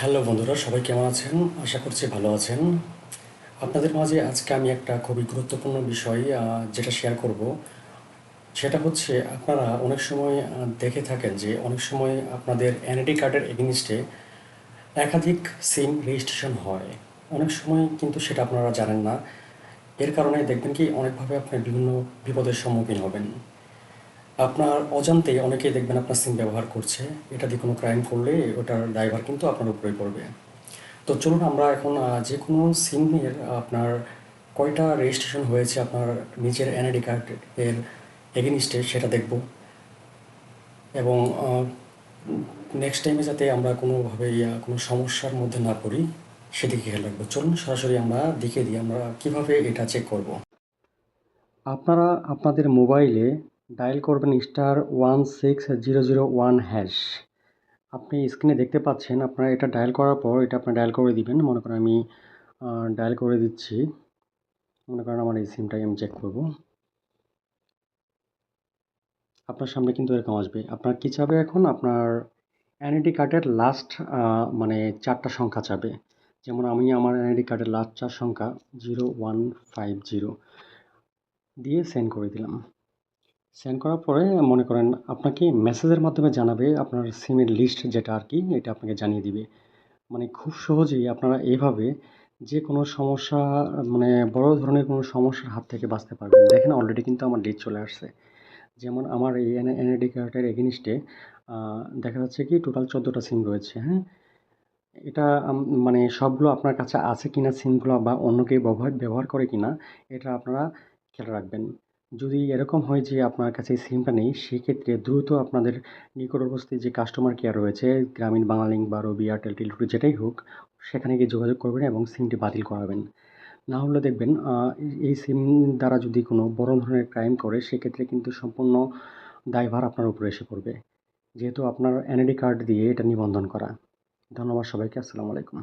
Hello বন্ধুরা, সবাই কেমন আছেন? আশা করছি ভালো আছেন। আপনাদের মাঝে আজকে আমি একটা খুবই গুরুত্বপূর্ণ বিষয় যেটা শেয়ার করব। সেটা হচ্ছে আপনারা অনেক সময় দেখে থাকেন যে অনেক সময় আপনাদের এনআইডি কার্ডের এগেনিস্টে একাধিক সিম রেজিস্ট্রেশন হয়। অনেক সময় কিন্তু সেটা আপনারা জানেন না। এর কারণে দেখবেন কি, অনেকভাবে আপনি বিভিন্ন বিপদের সম্মুখীন হবেন। আপনার অজান্তে অনেকেই দেখবেন আপনার সিম ব্যবহার করছে। এটা দিয়ে কোনো ক্রাইম করলে ওটার দায়ভার কিন্তু আপনার উপরে পড়বে। তো চলুন আমরা এখন যে কোনো সিমের আপনার কয়টা রেজিস্ট্রেশন হয়েছে আপনার নিজের এনআইডি কার্ড এর এগেনিস্টে সেটা দেখব। এবং নেক্সট টাইমে যাতে আমরা কোনোভাবে, ইয়া, কোনো সমস্যার মধ্যে না পড়ি, সেদিকে খেয়াল রাখব। চলুন সরাসরি আমরা দেখিয়ে দিই আমরা কীভাবে এটা চেক করব। আপনারা আপনাদের মোবাইলে ডায়াল করবেন star one six zero zero one hash. আপনি স্ক্রিনে দেখতে পাচ্ছেন আপনারা এটা ডায়াল করার পর এটা আপনার ডায়াল করে দিবেন। মনে করেন আমি ডায়াল করে দিচ্ছি। মনে করেন আমার এই সিমটাই আমি চেক করব। আপনার সামনে কিন্তু এরকম আসবে। আপনার কী চাবে এখন? আপনার এনআইডি কার্ডের লাস্ট মানে চারটা সংখ্যা চাবে। যেমন আমি আমার এনআইডি কার্ডের লাস্ট চার সংখ্যা জিরো ওয়ান ফাইভ জিরো দিয়ে সেন্ড করে দিলাম। সেন্ড করার পরে মনে করেন আপনাকে মেসেজের মাধ্যমে জানাবে আপনার সিমের লিস্ট যেটা আর কি, এটা আপনাকে জানিয়ে দিবে। মানে খুব সহজেই আপনারা এইভাবে যে কোনো সমস্যা মানে বড় ধরনের কোনো সমস্যার হাত থেকে বাঁচতে পারবেন। দেখেন অলরেডি কিন্তু আমার লিস্ট চলে আসছে। যেমন আমার এই এনআইডি কার্ডের এগেনিস্টে দেখা যাচ্ছে কি টোটাল চোদ্দোটা সিম রয়েছে হ্যাঁ? এটা মানে সবগুলো আপনার কাছে আছে কিনা সিমগুলো বা অন্য কেউ ব্যবহার ব্যবহার করে কিনা, এটা আপনারা খেয়াল রাখবেন। যদি এরকম হয় যে আপনার কাছে সিমটা নেই, সেক্ষেত্রে দ্রুত আপনাদের নিকটবর্তী যে কাস্টমার কেয়ার রয়েছে, গ্রামীণ বাংলালিংক বা রবি এয়ারটেল টেলিটু যেটাই হোক, সেখানে গিয়ে যোগাযোগ করবেন এবং সিমটি বাতিল করাবেন। না হলে দেখবেন এই সিম দ্বারা যদি কোনো বড় ধরনের ক্রাইম করে, সেক্ষেত্রে কিন্তু সম্পূর্ণ দায়ভার আপনার উপরে এসে পড়বে। যেহেতু আপনার এনআইডি কার্ড দিয়ে এটা নিবন্ধন করা। ধন্যবাদ সবাইকে, আসসালামু আলাইকুম।